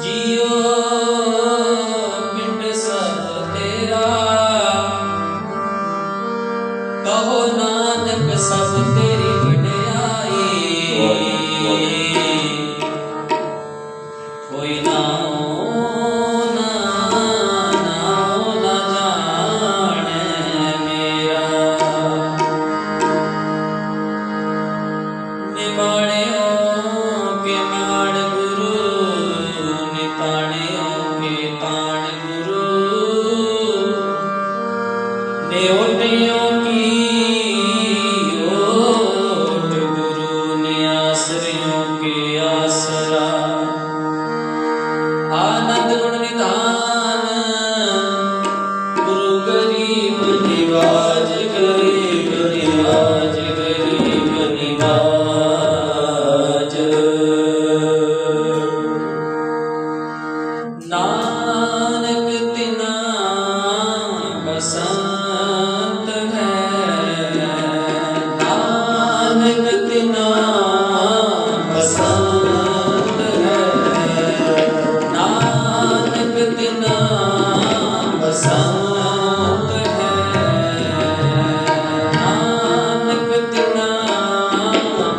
JIO ਪਿੰਡ ਸਭ ਤੇਰਾ।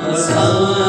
ਬਸੰਤ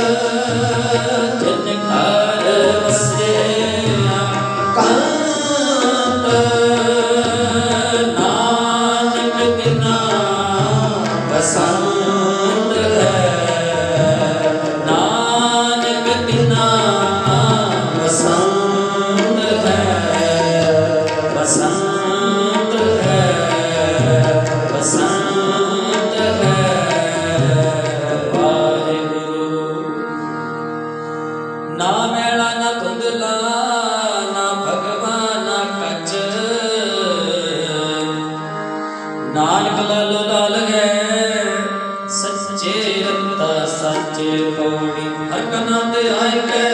ਨਾਨਕ ਲਾਲੋ ਲਾਲ ਗਏ ਸੱਚੇ ਰਤਾ ਸੱਚੇ ਪੌੜੀ ਹਰ ਕਨਾ ਤੇ ਆਏ ਕੈ